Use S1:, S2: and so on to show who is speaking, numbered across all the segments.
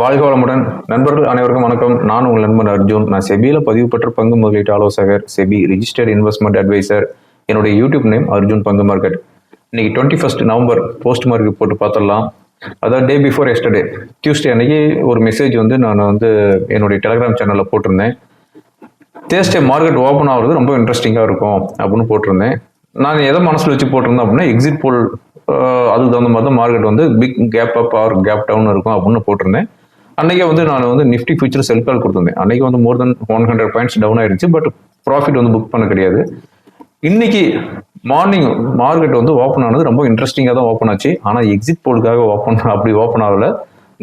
S1: வாழ்க வளமுடன் நண்பர்கள் அனைவருக்கும் வணக்கம். நான் உங்கள் நண்பன் அர்ஜுன். நான் செபியில் பதிவு பெற்ற பங்கு முதலீட்டு ஆலோசகர் செபி ரிஜிஸ்டர்ட் இன்வெஸ்ட்மெண்ட் அட்வைசர் என்னுடைய யூடியூப் நேம் அர்ஜுன் பங்கு மார்க்கெட். இன்னைக்கு twenty first November post market போட்டு பார்த்துடலாம். அதாவது டே பிஃபோர் எஸ்டர்டே டியூஸ்டே அன்னைக்கு ஒரு மெசேஜ் வந்து நான் வந்து என்னுடைய டெலிகிராம் சேனலில் போட்டிருந்தேன். தேர்ஸ்டே மார்க்கெட் ஓப்பன் ஆகிறது ரொம்ப இன்ட்ரெஸ்டிங்காக இருக்கும் அப்படின்னு போட்டிருந்தேன். நான் எதை மனசில் வச்சு போட்டிருந்தேன் அப்படின்னா எக்ஸிட் போல் அதுக்கு தகுந்த மாதிரி தான் மார்க்கெட் வந்து big gap up or gap down இருக்கும் அப்படின்னு போட்டிருந்தேன். அன்னைக்கே வந்து நான் வந்து நிஃப்டி ஃபியூச்சர் செல் கால் கொடுத்துருந்தேன். அன்றைக்கி வந்து more than one hundred points down ஆயிடுச்சு பட் ப்ராஃபிட் வந்து புக் பண்ண கிடையாது. இன்னைக்கு மார்னிங் மார்க்கெட் வந்து ஓப்பன் ஆனது ரொம்ப இன்ட்ரெஸ்டிங்காக தான் ஓப்பன் ஆச்சு. ஆனால் எக்ஸிட் போலுக்காக ஓப்பன் அப்படி ஓப்பன் ஆகல.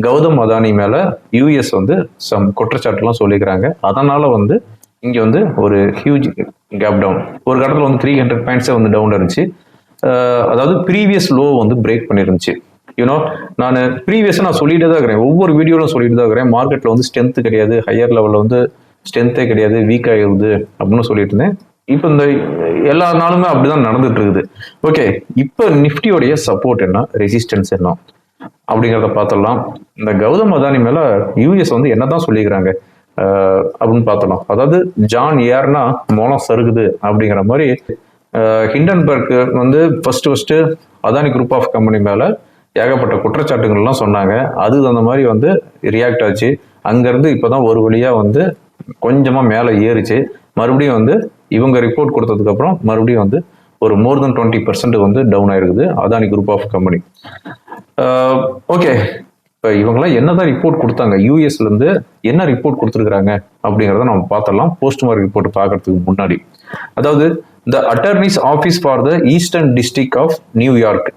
S1: கௌதம் அதானி மேலே யூஎஸ் வந்து சம் குற்றச்சாட்டுலாம் சொல்லிக்கிறாங்க. அதனால் வந்து இங்கே வந்து ஒரு ஹியூஜ் கேப் டவுன் ஒரு கட்டத்தில் வந்து த்ரீ ஹண்ட்ரட் பாயிண்ட்ஸே வந்து டவுன் இருந்துச்சு. அதாவது ப்ரீவியஸ் லோ வந்து பிரேக் பண்ணிருந்துச்சு. யூனோ நான் ப்ரீவியஸாக நான் சொல்லிட்டு தான் இருக்கிறேன். ஒவ்வொரு வீடியோவிலும் சொல்லிட்டு தான் இருக்கிறேன். மார்க்கெட்டில் வந்து ஸ்ட்ரென்த் கிடையாது. ஹையர் லெவலில் வந்து ஸ்ட்ரென்த்தே கிடையாது. வீக் ஆகிருது அப்படின்னு சொல்லிட்டு இருந்தேன். இப்போ இந்த எல்லா நாளுமே அப்படிதான் நடந்துட்டு இருக்குது. ஓகே இப்போ நிஃப்டியோடைய சப்போர்ட் என்ன? ரெசிஸ்டன்ஸ் என்ன? அப்படிங்கிறத பார்த்துடலாம். இந்த கௌதம் அதானி மேல யூஎஸ் வந்து என்னதான் சொல்லிக்கிறாங்க? அப்படின்னு பார்த்தலாம் அதாவது ஜான் ஏர்னா மோனம் சருகுது அப்படிங்கிற மாதிரி ஹிண்டன்பர்க் வந்து first first Adani group of company மேலே ஏகப்பட்ட குற்றச்சாட்டுகள்லாம் சொன்னாங்க. அது அந்த மாதிரி வந்து ரியாக்ட் ஆச்சு. அங்கேருந்து இப்போ தான் ஒரு வழியாக வந்து கொஞ்சமாக மேலே ஏறிச்சு. மறுபடியும் வந்து இவங்க ரிப்போர்ட் கொடுத்ததுக்கப்புறம் மறுபடியும் வந்து ஒரு மோர் தென் டுவெண்ட்டி பர்சன்ட் வந்து டவுன் ஆயிருக்குது Adani group of company okay இப்போ இவங்கெல்லாம் என்னதான் ரிப்போர்ட் கொடுத்தாங்க? யூஎஸ்லேருந்து என்ன ரிப்போர்ட் கொடுத்துருக்குறாங்க? அப்படிங்கிறத நம்ம பார்த்துடலாம். போஸ்ட்மார்க் ரிப்போர்ட் பார்க்கறதுக்கு முன்னாடி. அதாவது the attorney's office for the eastern district of New York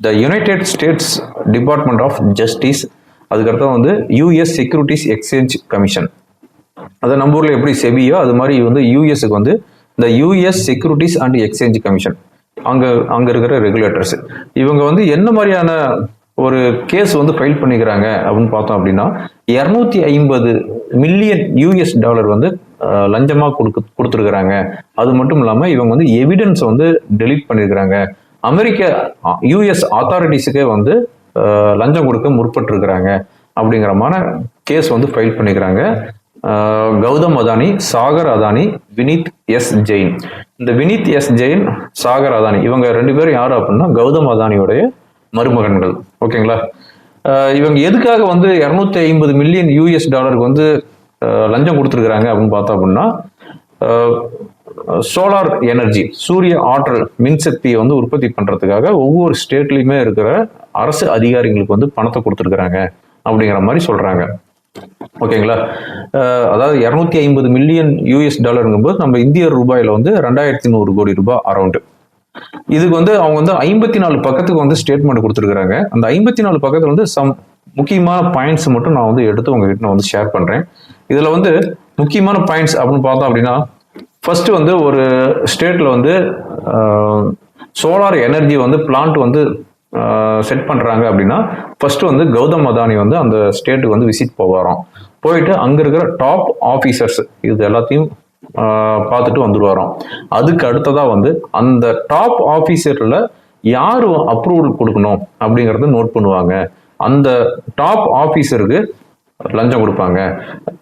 S1: the United States department of justice அதுக்கடுத்து வந்து யூஎஸ் செக்யூரிட்டிஸ் எக்ஸ்சேஞ்ச் கமிஷன் அதை நம்ம ஊரில் எப்படி செபியோ அது மாதிரி வந்து யூஎஸ்க்கு வந்து இந்த US securities and exchange commission அங்கே அங்கே இருக்கிற ரெகுலேட்டர்ஸ் இவங்க வந்து என்ன மாதிரியான ஒரு கேஸ் வந்து ஃபைல் பண்ணிக்கிறாங்க அப்படின்னு பார்த்தோம் அப்படின்னா இரநூத்தி ஐம்பது மில்லியன் யூஎஸ் டாலர் வந்து லஞ்சமாக லஞ்சமா கொடுக்கு கொடுத்துருக்குறாங்க. அது மட்டும் இல்லாமல் இவங்க வந்து எவிடன்ஸ் வந்து டெலீட் பண்ணியிருக்கிறாங்க அமெரிக்க யூஎஸ் அத்தாரிட்டிஸுக்கே வந்து லஞ்சம் கொடுக்க முற்பட்டிருக்கிறாங்க அப்படிங்கிறமான கேஸ் வந்து ஃபைல் பண்ணிக்கிறாங்க. கௌதம் அதானி சாகர் அதானி வினீத் எஸ் ஜெயின். இந்த வினீத் எஸ் ஜெயின் சாகர் அதானி இவங்க ரெண்டு பேரும் யார் அப்படின்னா கௌதம் அதானியோடைய மருமகன்கள். ஓகேங்களா? ஆஹ் இவங்க எதுக்காக வந்து இரநூத்தி ஐம்பது மில்லியன் யூஎஸ் டாலருக்கு வந்து ஆஹ் லஞ்சம் கொடுத்துருக்குறாங்க அப்படின்னு பார்த்தோம் அப்படின்னா சோலார் எனர்ஜி சூரிய ஆற்றல் மின்சக்தியை வந்து உற்பத்தி பண்றதுக்காக ஒவ்வொரு ஸ்டேட்லயுமே இருக்கிற அரசு அதிகாரிகளுக்கு வந்து பணத்தை கொடுத்துருக்குறாங்க அப்படிங்கிற மாதிரி சொல்றாங்க. ஓகேங்களா? அதாவது இரநூத்தி ஐம்பது மில்லியன் யூஎஸ் டாலருங்கும்போது நம்ம இந்திய ரூபாயில வந்து ரெண்டாயிரத்தி நூறு கோடி ரூபாய் அரௌண்டு இதுக்கு வந்து அவங்க வந்து ஐம்பத்தி நாலு பக்கத்துக்கு வந்து ஸ்டேட்மெண்ட் கொடுத்துருக்காங்க அந்த ஐம்பத்தி நாலு பக்கத்துல வந்து சம் முக்கியமான பாயிண்ட்ஸ் மட்டும் நான் வந்து எடுத்து உங்ககிட்ட நான் வந்து ஷேர் பண்றேன். இதுல வந்து முக்கியமான பாயிண்ட்ஸ் அப்படின்னு பார்த்தோம் அப்படின்னா ஃபர்ஸ்ட் வந்து ஒரு ஸ்டேட்ல வந்து சோலார் எனர்ஜி வந்து பிளான்ட் வந்து செட் பண்றாங்க அப்படின்னா ஃபர்ஸ்ட் வந்து கௌதம் அதானி வந்து அந்த ஸ்டேட்டுக்கு வந்து விசிட் போவாராம். போயிட்டு அங்க இருக்கிற டாப் ஆஃபீஸர்ஸ் இது எல்லாத்தையும் பார்த்துட்டு வந்துருவாராம். அதுக்கு அடுத்ததா வந்து அந்த டாப் ஆஃபீஸரில் யார் அப்ரூவல் கொடுக்கணும் அப்படிங்கிறத நோட் பண்ணுவாங்க. அந்த டாப் ஆஃபீஸருக்கு லஞ்சம் கொடுப்பாங்க.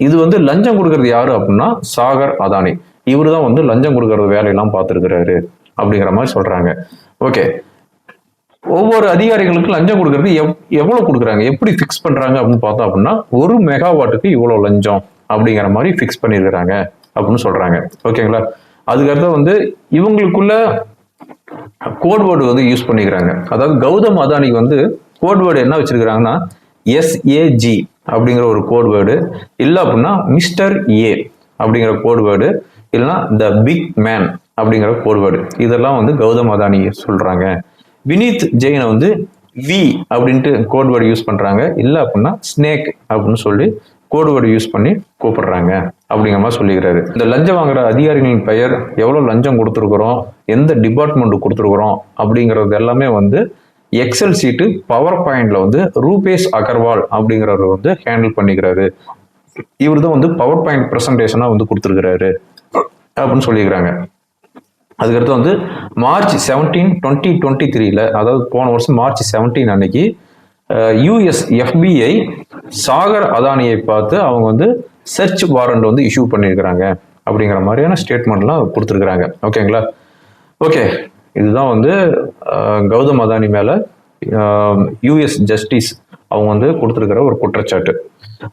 S1: இது வந்து லஞ்சம் கொடுக்கறது யாரு அப்படின்னா சாகர் அதானி. இவரு தான் வந்து லஞ்சம் கொடுக்கறது வேலையெல்லாம் பார்த்துருக்கிறாரு அப்படிங்கிற மாதிரி சொல்றாங்க. ஓகே ஒவ்வொரு அதிகாரிகளுக்கும் லஞ்சம் கொடுக்கறது எவ் எவ்வளவு கொடுக்குறாங்க? எப்படி ஃபிக்ஸ் பண்றாங்க அப்படின்னு பார்த்தோம் அப்படின்னா ஒரு மெகாவாட்டுக்கு இவ்வளவு லஞ்சம் அப்படிங்கிற மாதிரி ஃபிக்ஸ் பண்ணியிருக்கிறாங்க அப்படின்னு சொல்றாங்க. ஓகேங்களா? அதுக்கடுத்து வந்து இவங்களுக்குள்ள கோட் வேர்டு வந்து யூஸ் பண்ணிக்கிறாங்க. அதாவது கௌதம் அதானிக்கு வந்து கோட் வேர்டு என்ன வச்சிருக்கிறாங்கன்னா எஸ்ஏஜி அப்படிங்கிற ஒரு கோட் வேர்டு இல்லை அப்படின்னா மிஸ்டர் ஏ அப்படிங்கிற கோட் வேர்டு இல்லைன்னா த பிக் மேன் அப்படிங்கிற கோட் வேர்டு இதெல்லாம் வந்து கௌதம் அதானி சொல்றாங்க. வினீத் ஜெயினை வந்து வி அப்படின்ட்டு கோட் வேர்டு யூஸ் பண்றாங்க. இல்லை அப்படின்னா ஸ்னேக் அப்படின்னு சொல்லி கோட் வேர்டு யூஸ் பண்ணி கூப்பிடுறாங்க. அப்படிங்கிற மாதிரி சொல்லிக்கிறாரு. இந்த லஞ்சம் வாங்குற அதிகாரிகளின் பெயர் எவ்வளோ லஞ்சம் கொடுத்துருக்குறோம் எந்த டிபார்ட்மெண்ட் கொடுத்துருக்குறோம் அப்படிங்கிறது எல்லாமே வந்து எக்ஸல் சீட்டு பவர் பாயிண்ட்ல வந்து ரூபேஷ் அகர்வால் அப்படிங்கிறவர் வந்து ஹேண்டில் பண்ணிக்கிறாரு. இவர் தான் வந்து பவர் பாயிண்ட் ப்ரெசன்டேஷனாக வந்து கொடுத்துருக்கிறாரு அப்படின்னு சொல்லிக்கிறாங்க. அதுக்கடுத்து வந்து மார்ச் செவன்டீன் டுவெண்ட்டி டுவெண்ட்டி த்ரீல அதாவது போன வருஷம் மார்ச் செவன்டீன் அன்னைக்கு யூஎஸ் எஃபிஐ சாகர் அதானியை பார்த்து அவங்க வந்து சர்ச் வாரண்ட் வந்து இஷ்யூ பண்ணியிருக்கிறாங்க அப்படிங்கிற மாதிரியான ஸ்டேட்மெண்ட்லாம் கொடுத்துருக்குறாங்க. ஓகேங்களா ஓகே இதுதான் வந்து கௌதம் அதானி மேலே யூஎஸ் ஜஸ்டிஸ் அவங்க வந்து கொடுத்துருக்கிற ஒரு குற்றச்சாட்டு.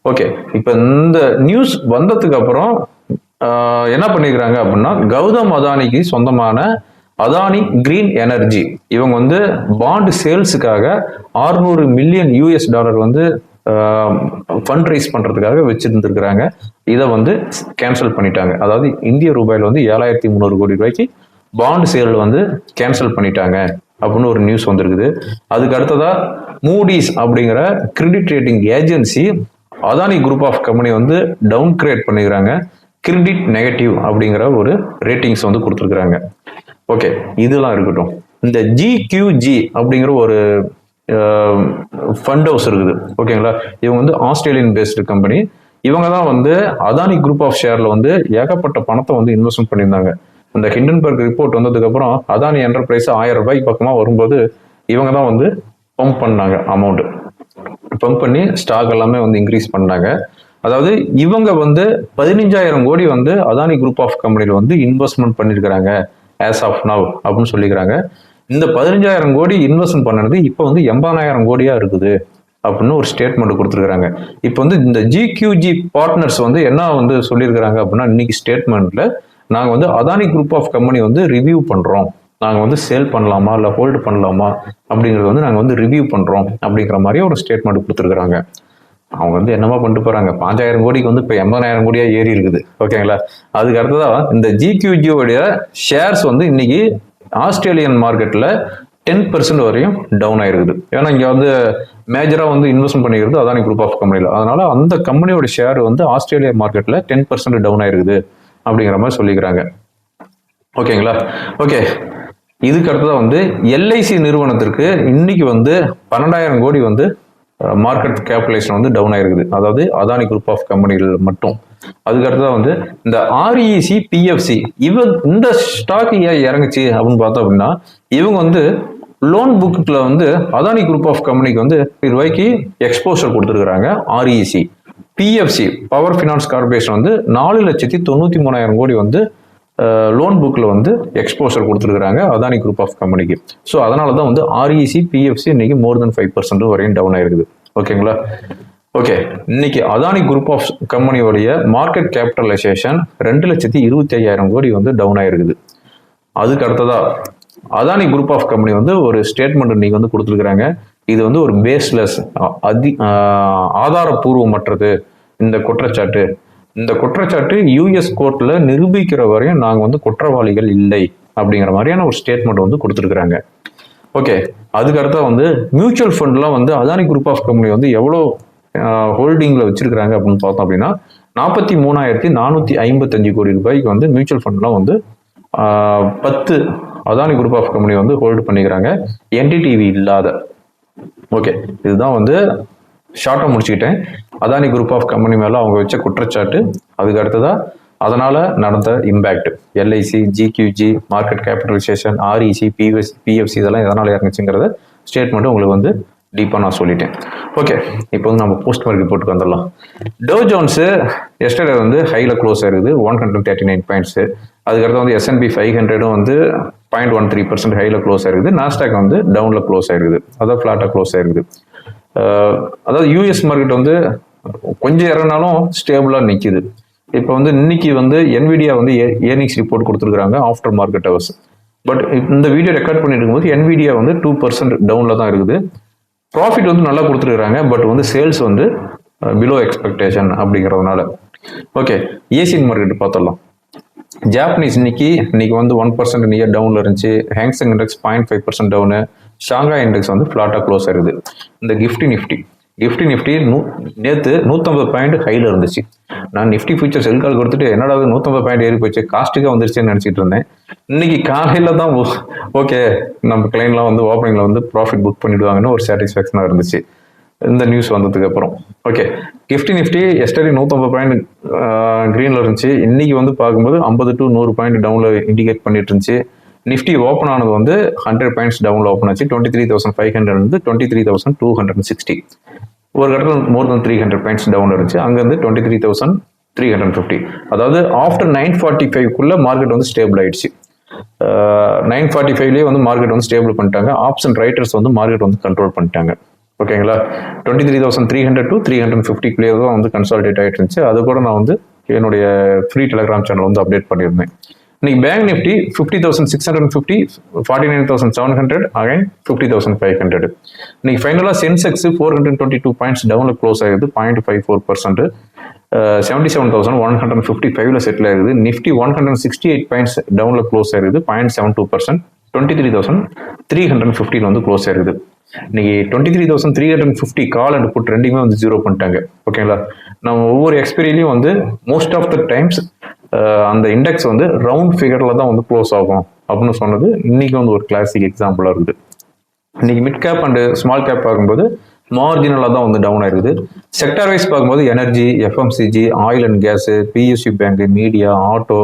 S1: ஓகே இப்போ இந்த நியூஸ் வந்ததுக்கு அப்புறம் என்ன பண்ணியிருக்கிறாங்க அப்படின்னா கௌதம் அதானிக்கு சொந்தமான அதானி கிரீன் எனர்ஜி இவங்க வந்து பாண்டு சேல்ஸுக்காக 600 மில்லியன் யூஎஸ் டாலர் வந்து ஃபண்ட் ரைஸ் பண்ணுறதுக்காக வச்சுருந்துருக்குறாங்க. இதை வந்து கேன்சல் பண்ணிட்டாங்க. அதாவது இந்திய ரூபாயில் வந்து ஏழாயிரத்தி முந்நூறு கோடி ரூபாய்க்கு பாண்டு சேல் வந்து கேன்சல் பண்ணிட்டாங்க அப்படின்னு ஒரு நியூஸ் வந்திருக்குது. அதுக்கு அடுத்ததா மூடிஸ் அப்படிங்கிற credit rating agency Adani group of company வந்து டவுன் கிரேட் பண்ணிக்கிறாங்க. கிரெடிட் நெகட்டிவ் அப்படிங்கிற ஒரு ரேட்டிங்ஸ் வந்து கொடுத்துருக்குறாங்க. ஓகே இதெல்லாம் இருக்கட்டும். இந்த ஜிக்யூஜி அப்படிங்கிற ஒரு ஃபண்ட் ஹவுஸ் இருக்குது. ஓகேங்களா இவங்க வந்து ஆஸ்திரேலியன் பேஸ்டு கம்பெனி இவங்க தான் வந்து அதானி குரூப் ஆஃப் ஷேரில் வந்து ஏகப்பட்ட பணத்தை வந்து இன்வெஸ்ட்மெண்ட் பண்ணியிருந்தாங்க. இந்த ஹிண்டன்பர்க் ரிப்போர்ட் வந்ததுக்கப்புறம் அதானி என்டர்பிரைஸ் ஆயிரம் ரூபாய்க்கு பக்கமாக வரும்போது இவங்க தான் வந்து பம்ப் பண்ணாங்க அமௌண்ட் பம்ப் பண்ணி ஸ்டாக் எல்லாமே வந்து இன்க்ரீஸ் பண்ணாங்க. அதாவது இவங்க வந்து பதினஞ்சாயிரம் கோடி வந்து அதானி குரூப் ஆஃப் கம்பெனியில் வந்து இன்வெஸ்ட்மெண்ட் பண்ணியிருக்கிறாங்க. ஆஸ் ஆஃப் நவ் அப்படின்னு சொல்லிக்கிறாங்க. இந்த பதினஞ்சாயிரம் கோடி இன்வெஸ்ட்மெண்ட் பண்ணது இப்போ வந்து எண்பதாயிரம் கோடியா இருக்குது அப்படின்னு ஒரு ஸ்டேட்மெண்ட் கொடுத்துருக்காங்க இப்போ வந்து இந்த ஜிக்யூஜி பார்ட்னர்ஸ் வந்து என்ன வந்து சொல்லியிருக்கிறாங்க அப்படின்னா இன்னைக்கு ஸ்டேட்மெண்ட்ல நாங்கள் வந்து அதானி குரூப் ஆஃப் கம்பெனி வந்து ரிவ்யூ பண்ணுறோம் நாங்கள் வந்து சேல் பண்ணலாமா இல்லை ஹோல்டு பண்ணலாமா அப்படிங்கிறது வந்து நாங்கள் வந்து ரிவ்யூ பண்ணுறோம் அப்படிங்கிற மாதிரி ஒரு ஸ்டேட்மெண்ட் கொடுத்துருக்குறாங்க. அவங்க வந்து என்னமா பண்ணிட்டு போகிறாங்க பாஞ்சாயிரம் கோடிக்கு வந்து இப்போ எண்பதாயிரம் கோடியாக ஏறி இருக்குது. ஓகேங்களா? அதுக்கு அடுத்ததாக இந்த ஜிக்யூஜியோடைய ஷேர்ஸ் வந்து இன்னைக்கு ஆஸ்திரேலியன் மார்க்கெட்டில் டென் பெர்சன்ட் வரையும் டவுன் ஆயிருக்குது. ஏன்னா இங்கே வந்து மேஜராக வந்து இன்வெஸ்ட்மெண்ட் பண்ணிக்கிறது அதானி குரூப் ஆஃப் கம்பெனியில் அதனால் அந்த கம்பெனியோட ஷேர் வந்து ஆஸ்திரேலியா மார்க்கெட்டில் டென் பர்சன்ட் டவுன் ஆயிருக்குது அப்படிங்கிற மாதிரி சொல்லிக்கிறாங்க. ஓகேங்களா? ஓகே. இதுக்கு அடுத்ததான் வந்து எல்ஐசி நிறுவனத்திற்கு இன்னைக்கு வந்து பன்னெண்டாயிரம் கோடி வந்து மார்க்கெட் கேபிடலைசேஷன் வந்து டவுன் ஆயிருக்குது. அதாவது அதானி குரூப் ஆஃப் கம்பெனிகள் மட்டும். அதுக்கு அடுத்ததான் வந்து இந்த ஆர்இசி பிஎஃப்சி இவ இந்த ஸ்டாக் ஏன் இறங்குச்சு அப்படின்னு பார்த்தோம் அப்படின்னா இவங்க வந்து லோன் புக்கில் வந்து அதானி குரூப் ஆஃப் கம்பெனிக்கு வந்து ரூபாய்க்கு எக்ஸ்போசர் கொடுத்துருக்குறாங்க REC PFC power finance corporation வந்து நாலு லட்சத்தி தொண்ணூற்றி மூணாயிரம் கோடி வந்து லோன் புக்கில் வந்து எக்ஸ்போசர் கொடுத்துருக்குறாங்க அதானி குரூப் ஆஃப் கம்பெனிக்கு ஸோ அதனால தான் வந்து ஆர்இசி பிஎஃப்சி இன்னைக்கு மோர் தென் ஃபைவ் பர்சன்ட் வரையும் டவுன் ஆயிருக்குது. ஓகேங்களா ஓகே இன்னைக்கு அதானி குரூப் ஆஃப் கம்பெனியோடைய மார்க்கெட் கேபிட்டலைசேஷன் ரெண்டு லட்சத்தி இருபத்தி ஐயாயிரம் கோடி வந்து டவுன் ஆயிருக்குது. அதுக்கு அடுத்ததா அதானி குரூப் ஆஃப் கம்பெனி வந்து ஒரு ஸ்டேட்மெண்ட் இன்னைக்கு வந்து கொடுத்துருக்குறாங்க. இது வந்து ஒரு பேஸ்லெஸ் அதி ஆதாரப்பூர்வமற்றது இந்த குற்றச்சாட்டு. இந்த குற்றச்சாட்டு யூஎஸ் கோர்ட்ல நிரூபிக்கிற வரையும் நாங்கள் வந்து குற்றவாளிகள் இல்லை அப்படிங்கிற மாதிரியான ஒரு ஸ்டேட்மெண்ட் வந்து கொடுத்துருக்குறாங்க. ஓகே அதுக்கு வந்து மியூச்சுவல் ஃபண்ட்லாம் வந்து அதானி குரூப் ஆஃப் கம்பெனி வந்து எவ்வளோ ஹோல்டிங்கில் வச்சிருக்கிறாங்க அப்படின்னு பார்த்தோம் அப்படின்னா நாற்பத்தி மூணாயிரத்தி நானூற்றி ஐம்பத்தஞ்சு கோடி ரூபாய்க்கு வந்து மியூச்சுவல் ஃபண்ட்லாம் வந்து பத்து அதானி குரூப் ஆஃப் கம்பெனி வந்து ஹோல்டு பண்ணிக்கிறாங்க. என்டிடிவி இல்லாத. ஓகே இதுதான் வந்து ஷார்ட்டாக முடிச்சுக்கிட்டேன். அதானி குரூப் ஆஃப் கம்பெனி மேலே அவங்க வச்ச குற்றச்சாட்டு. அதுக்கு அடுத்ததாக அதனால் நடந்த impact LIC GQG market capitalisation REC PS PFC இதெல்லாம் எதனால் இறங்குச்சுங்கிறத ஸ்டேட்மெண்ட்டு உங்களுக்கு வந்து டீப்பாக நான் சொல்லிட்டேன். ஓகே இப்போ வந்து நம்ம போஸ்ட் மார்க் ரிப்போர்ட்டுக்கு வந்துடலாம். டோ ஜோன்ஸு எஸ்டர்டே வந்து ஹையில் க்ளோஸ் ஆயிருக்குது one hundred thirty nine points அதுக்கடுத்து வந்து எஸ்என்பி ஃபைவ் ஹண்ட்ரடும் வந்து பாயிண்ட் ஒன் த்ரீ பர்சன்ட் ஹையில் க்ளோஸ் ஆயிருக்குது நாஸ்டாக் வந்து டவுனில் க்ளோஸ் ஆயிருக்குது. அதாவது ஃப்ளாட்டாக க்ளோஸ் ஆயிருக்குது. அதாவது யூஎஸ் மார்க்கெட் வந்து கொஞ்சம் இறங்கினாலும் ஸ்டேபிளாக நிற்கிது இப்போ வந்து இன்னைக்கு வந்து என்விடியா வந்து ஏர்னிங்ஸ் ரிப்போர்ட் கொடுத்துருக்காங்க ஆஃப்டர் மார்க்கெட் ஹவர்ஸ் பட் இந்த வீடியோ ரெக்கார்ட் பண்ணிட்டு இருக்கும்போது என்விடியா வந்து டூ பர்சன்ட் டவுனில் தான் இருக்குது. ப்ராஃபிட் வந்து நல்லா கொடுத்துருக்காங்க பட் வந்து சேல்ஸ் வந்து uh, பிலோ எக்ஸ்பெக்டேஷன் அப்படிங்கிறதுனால. ஓகே ஏசியன் மார்க்கெட் பார்த்துடலாம். ஜாப்பனீஸ் இன்னைக்கு இன்னைக்கு வந்து ஒன் பர்சன்ட் நியர் டவுன்ல இருந்துச்சு. Hang Seng index point five percent down Shanghai index வந்து ஃப்ளாட்டாக க்ளோஸ் ஆயிருது. இந்த கிஃப்டி நிஃப்டி நிஃப்டி நிஃப்டி நூ நேற்று நூற்றம்பது பாயிண்ட் ஹையில் இருந்துச்சு. நான் நிஃப்டி ஃபியூச்சர் செல் கால் கொடுத்துட்டு என்னடா நூற்றம்பது பாயிண்ட் ஏறி போச்சு? காஸ்ட்டுக்காக வந்துருச்சுன்னு நினச்சிட்டு இருந்தேன். இன்னைக்கு காலையில் தான் ஓகே நம்ம கிளைண்ட்லாம் வந்து ஓப்பனிங்கில் வந்து ப்ராஃபிட் புக் பண்ணிடுவாங்கன்னு ஒரு சாட்டிஸ்ஃபேக்ஷனாக இருந்துச்சு. இந்த நியூஸ் வந்ததுக்கு அப்புறம். ஓகே கிஃப்டி நிஃப்டி எஸ்டடி நூற்றம்பது பாயிண்ட் க்ரீனில் இருந்துச்சு. இன்னைக்கு வந்து பார்க்கும்போது ஐம்பது டு நூறு பாயிண்ட் டவுனில் இண்டிகேட் பண்ணிட்டு இருந்துச்சு. நிஃப்டி ஓப்பன் ஆனது வந்து ஹண்ட்ரட் பாயிண்ட்ஸ் டவுனில் ஓப்பன் ஆச்சு. Twenty three thousand five hundred வந்து twenty three thousand two hundred sixty ஒரு இடத்துல more than three hundred points down இருந்துச்சு. அங்கேருந்து twenty three thousand three hundred fifty அதாவது ஆஃப்டர் நைன் ஃபார்ட்டி ஃபைவ்க்குள்ளே மார்க்கெட் வந்து ஸ்டேபிள் ஆயிடுச்சு. நைன் ஃபார்ட்டி ஃபைவ்லேயே வந்து மார்க்கெட் வந்து ஸ்டேபிள் பண்ணிட்டாங்க. ஆப்ஷன் ரைட்டர்ஸ் வந்து மார்க்கெட் வந்து கண்ட்ரோல் பண்ணிட்டாங்க. ஓகேங்களா twenty three thousand three hundred to three hundred ஃபிஃப்டிக்குள்ளேயே தான் வந்து கன்சால்டேட் ஆகிட்டு இருந்துச்சு. அது கூட நான் வந்து என்னுடைய ஃப்ரீ டெலிகிராம் சேனல் வந்து அப்டேட் பண்ணியிருந்தேன். இன்னைக்கு bank Nifty fifty thousand six hundred fifty forty nine thousand seven hundred again fifty thousand five hundred இன்னைக்கு ஃபைனலாக Sensex four hundred twenty two points டவுனில் க்ளோஸ் ஆகுது point five four percent seventy seven thousand one hundred fifty ஃபைவ்ல settle ஆகுது. Nifty one hundred sixty eight points டவுனில் close ஆகுது point seven two percent twenty three thousand three hundred ஃபிஃப்டியில் வந்து close ஆயிருது இன்னைக்கு twenty three thousand three hundred fifty call and put ரெண்டுமே வந்து ஜீரோ பண்ணிட்டாங்க. ஓகேங்களா நம்ம ஒவ்வொரு எக்ஸ்பீரியலையும் வந்து மோஸ்ட் ஆஃப் த டைம்ஸ் அந்த இண்டெக்ஸ் வந்து ரவுண்ட் ஃபிகரில் தான் வந்து க்ளோஸ் ஆகும் அப்படின்னு சொன்னது இன்னைக்கு வந்து ஒரு கிளாசிக் எக்ஸாம்பிளாக இருக்குது. இன்னைக்கு mid cap and small cap பார்க்கும்போது மார்ஜினலாக தான் வந்து டவுன் ஆயிருக்குது. செக்டர் வைஸ் பார்க்கும்போது energy FMCG oil and gas PSU bank media auto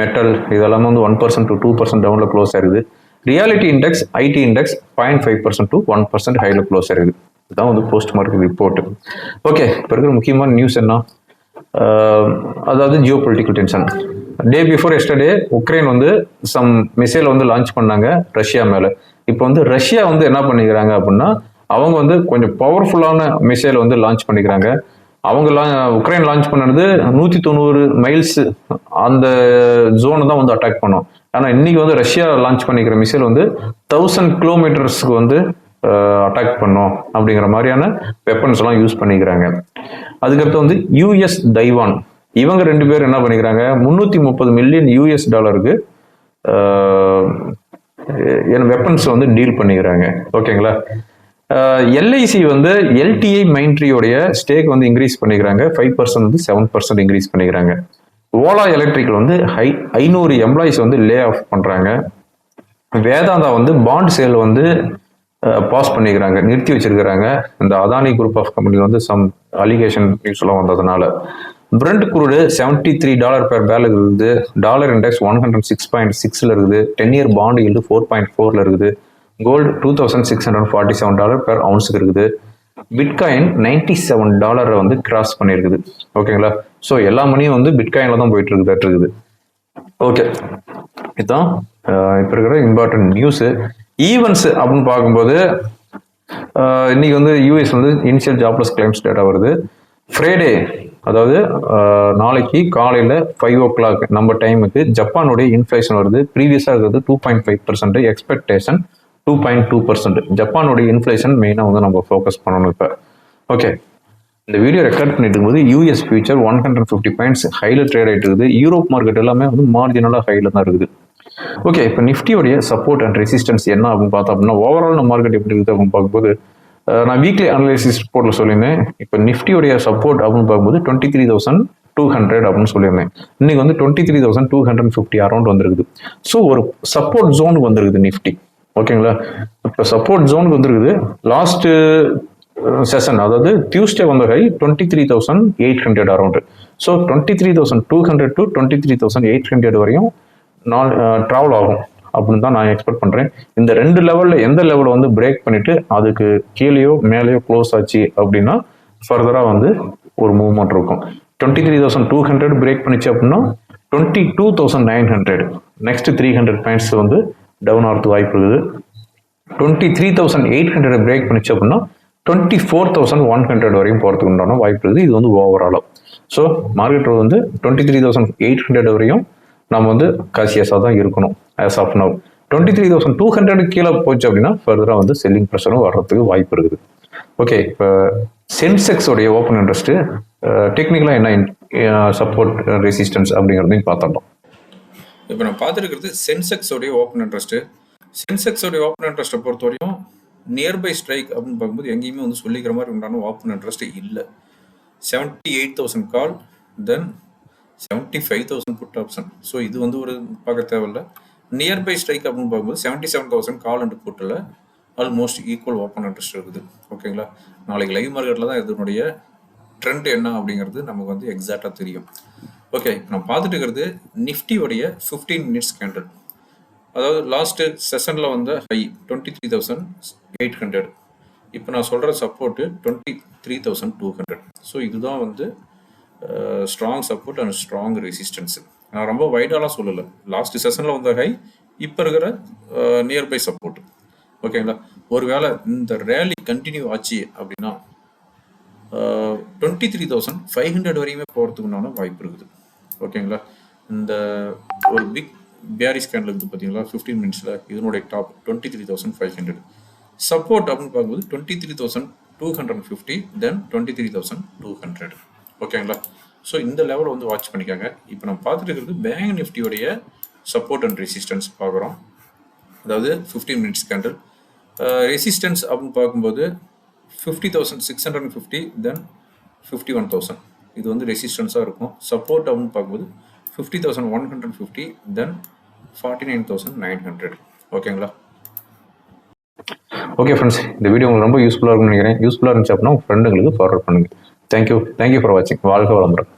S1: metal இதெல்லாம் வந்து one percent to two percent டவுனில் க்ளோஸ் ஆயிருக்குது. Realty index IT index point five percent to one percent ஹைல close ஆயிருக்குது. இதுதான் வந்து போஸ்ட் மார்க்கெட் ரிப்போர்ட் ஓகே இப்போ இருக்கிற முக்கியமான நியூஸ் என்ன? அதாவது geopolitical tension day before yesterday Ukraine வந்து சம் மிசைல் வந்து லான்ச் பண்ணாங்க ரஷ்யா மேலே. இப்போ வந்து ரஷ்யா வந்து என்ன பண்ணிக்கிறாங்க அப்படின்னா அவங்க வந்து கொஞ்சம் பவர்ஃபுல்லான மிசைலை வந்து லான்ச் பண்ணிக்கிறாங்க. அவங்க லா உக்ரைன் லான்ச் பண்ணது நூற்றி தொண்ணூறு மைல்ஸ் அந்த ஜோனை தான் வந்து அட்டாக் பண்ணும். ஆனால் இன்னைக்கு வந்து ரஷ்யா லான்ச் பண்ணிக்கிற மிசைல் வந்து தௌசண்ட் கிலோமீட்டர்ஸ்க்கு வந்து அட்டாக் பண்ணும் அப்படிங்கிற மாதிரியான வெப்பன்ஸ் எல்லாம் யூஸ் பண்ணிக்கிறாங்க. அதுக்கடுத்து வந்து யூஎஸ் தைவான் இவங்க ரெண்டு பேரும் என்ன பண்ணிக்கிறாங்க? முந்நூற்றி முப்பது மில்லியன் யூஎஸ் டாலருக்கு வெப்பன்ஸ் வந்து டீல் பண்ணிக்கிறாங்க. ஓகேங்களா? எல்ஐசி வந்து எல்டிஐ மைண்ட்ரியோடைய ஸ்டேக் வந்து இன்க்ரீஸ் பண்ணிக்கிறாங்க. ஃபைவ் பர்சன்ட் வந்து செவன் பர்சன்ட் இன்க்ரீஸ் பண்ணிக்கிறாங்க. ஓலா எலக்ட்ரிக்கல் வந்து ஹை ஐநூறு எம்ப்ளாயிஸ் வந்து லே ஆஃப் பண்ணுறாங்க வேதாந்தா வந்து பாண்ட் சேல் வந்து பாஸ் பண்ணிக்கிறாங்க நிறுத்தி வச்சிருக்கிறாங்க. இந்த அதானி குரூப் ஆஃப் கம்பெனி வந்து சம் அலிகேஷன் நியூஸ் எல்லாம் வந்ததுனால. Brent crude seventy three dollar per barrel இருக்குது dollar index one hundred six point சிக்ஸில் இருக்குது. Ten year bond yield four point ஃபோரில் இருக்குது. Gold two thousand six hundred forty seven dollar per அவுன்ஸுக்கு இருக்குது. Bitcoin ninety seven டாலரை வந்து cross பண்ணியிருக்குது ஓகேங்களா ஸோ எல்லா மணியும் வந்து பிட்காயினில் தான் போயிட்டு இருக்குது இருக்குது ஓகே இதுதான் இப்போ இருக்கிற இம்பார்ட்டன்ட் நியூஸு ஈவெண்ட்ஸ் அப்படின்னு பார்க்கும்போது இன்னைக்கு வந்து யூஎஸ் வந்து இனிஷியல் ஜாப்லெஸ் கிளைம்ஸ் டேட்டா வருது. ஃப்ரைடே அதாவது நாளைக்கு காலையில் ஃபைவ் ஓ கிளாக் நம்ம டைமுக்கு ஜப்பானுடைய இன்ஃப்ளேஷன் வருது. ப்ரீவியஸாக இருக்கிறது two point five percent expectation two point two percent ஜப்பானுடைய inflation மெயினாக வந்து நம்ம ஃபோக்கஸ் பண்ணணும் இப்போ. ஓகே இந்த வீடியோ ரெக்கார்ட் பண்ணிட்டு இருக்கும்போது US future one hundred fifty points ஹைல trade ஆயிட்டு இருக்குது. யூரோப் மார்க்கெட் எல்லாமே வந்து மார்ஜினலாக ஹைல தான் இருக்குது. ஓகே இப்போ நிஃப்டியோடைய சப்போர்ட் அண்ட் ரெசிஸ்டன்ஸ் என்ன அப்படின்னு பார்த்தோம் அப்படின்னா ஓவரால் நம்ம மார்க்கெட் எப்படி இருக்குது அப்படின்னு பார்க்கும்போது நான் வீக்லி அனலைசிஸ் ரிப்போர்ட்டில் சொல்லியிருந்தேன். இப்போ நிஃப்டியோடைய சப்போர்ட் அப்படின்னு பார்க்கும்போது twenty three thousand two hundred அப்படின்னு சொல்லியிருந்தேன். இன்னைக்கு வந்து twenty three thousand two hundred fifty around வந்திருக்குது. ஸோ ஒரு சப்போர்ட் ஜோனுக்கு வந்திருக்குது நிஃப்டி. ஓகேங்களா இப்போ சப்போர்ட் ஜோனுக்கு வந்திருக்குது. லாஸ்ட்டு செஷன் அதாவது டியூஸ்டே வந்த high twenty three thousand eight hundred around so twenty three thousand two hundred to twenty three thousand eight hundred வரையும் நான் ட்ராவல் ஆகும். அப்படின்னு தான் நான் எக்ஸ்பெக்ட் பண்ணுறேன் இந்த ரெண்டு லெவலில் எந்த லெவலில் வந்து பிரேக் பண்ணிவிட்டு அதுக்கு கீழேயோ மேலேயோ க்ளோஸ் ஆச்சு அப்படின்னா ஃபர்தராக வந்து ஒரு மூவ்மெண்ட் இருக்கும். Twenty three thousand two hundred break பண்ணிச்சு அப்படின்னா twenty two thousand nine hundred next three hundred points வந்து டவுன் ஆகிறதுக்கு வாய்ப்பு இருக்குது. Twenty three thousand eight hundred break பண்ணிச்சு அப்படின்னா twenty four thousand one hundred வரையும் போகிறதுக்கு உண்டான வாய்ப்பு இருக்குது. இது வந்து ஓவராலும் ஸோ மார்க்கெட் வந்து twenty three thousand eight hundred வரையும் நம்ம வந்து காசியஸாக தான் இருக்கணும் as of now twenty three thousand two hundred கீழே போச்சு அப்படின்னா ஃபர்தராக வந்து செல்லிங் ப்ரெஷரும் வர்றதுக்கு வாய்ப்பு இருக்குது. ஓகே இப்போ சென்செக்ஸோடைய ஓப்பன் இன்ட்ரெஸ்ட்டு டெக்னிக்கலாக என்ன சப்போர்ட் ரெசிஸ்டன்ஸ் அப்படிங்கிறதையும் பார்த்துட்டோம்
S2: இப்போ நான் பார்த்துருக்கிறது சென்செக்ஸோடைய ஓப்பன் இன்ட்ரெஸ்ட்டு சென்செக்ஸோடைய ஓப்பன் இன்ட்ரெஸ்ட்டை பொறுத்தவரையும் நியர்பை ஸ்ட்ரைக் அப்படின்னு பார்க்கும்போது எங்கேயுமே வந்து சொல்லிக்கிற மாதிரி உண்டான ஓப்பன் இன்ட்ரெஸ்ட் இல்லை. Seventy eight thousand call then seventy five thousand put option so இது வந்து ஒரு பார்க்க தேவையில்ல. நியர்பை ஸ்ட்ரைக் அப்படின்னு பார்க்கும்போது seventy seven thousand call and புட்டில் almost equal open interest இருக்குது. ஓகேங்களா நாளைக்கு லைவ் மார்க்கெட்டில் தான் இதனுடைய ட்ரெண்ட் என்ன அப்படிங்கிறது நமக்கு வந்து எக்ஸாக்டாக தெரியும். ஓகே இப்போ நான் பார்த்துட்டு இருக்கிறது நிஃப்டியோடைய ஃபிஃப்டீன் மினிட்ஸ் கேண்டல் அதாவது லாஸ்ட்டு செஷனில் வந்த high twenty three thousand eight hundred இப்போ நான் சொல்கிற support twenty three thousand two hundred so இதுதான் வந்து strong support and strong resistance நான் ரொம்ப வைடாலாம் சொல்லலை. லாஸ்ட் செஷனில் வந்த ஹை இப்போ இருக்கிற நியர்பை சப்போர்ட் ஓகேங்களா ஒருவேளை இந்த ரேலி கண்டினியூ ஆச்சு அப்படின்னா twenty three thousand five hundred வரையுமே போகிறதுக்குண்டான வாய்ப்பு இருக்குது. ஓகேங்களா இந்த ஒரு பிக் பேரி ஸ்கேனில் இருக்குது பார்த்தீங்களா ஃபிஃப்டீன் மினிட்ஸில் இதனுடைய top twenty three thousand five hundred support அப்படின்னு பார்க்கும்போது twenty three thousand two hundred fifty then twenty three thousand two hundred ஓகேங்களா ஸோ இந்த லெவலை வந்து வாட்ச் பண்ணிக்காங்க. இப்போ நம்ம பார்த்துட்டு இருக்கிறது பேங்க் நிஃப்டியோடைய சப்போர்ட் அண்ட் ரெசிஸ்டன்ஸ் பார்க்குறோம். அதாவது ஃபிஃப்டீன் மினிட்ஸ் கேண்டில் ரெசிஸ்டன்ஸ் அப்படின்னு பார்க்கும்போது fifty thousand six hundred fifty then fifty one thousand இது வந்து ரெசிஸ்டன்ஸாக இருக்கும். சப்போர்ட் அப்படின்னு பார்க்கும்போது fifty thousand one hundred fifty then forty nine thousand nine hundred ஓகேங்களா
S1: ஓகே ஃப்ரெண்ட்ஸ் இந்த வீடியோ உங்களுக்கு ரொம்ப யூஸ்ஃபுல்லாக இருக்கும்னு நினைக்கிறேன். யூஸ்ஃபுல்லாக இருந்துச்சு அப்படின்னா ஃப்ரெண்டுங்களுக்கு ஃபார்வர்ட் பண்ணுங்கள் thank you thank you for வாட்சிங் வாழ்க வளமுடன்.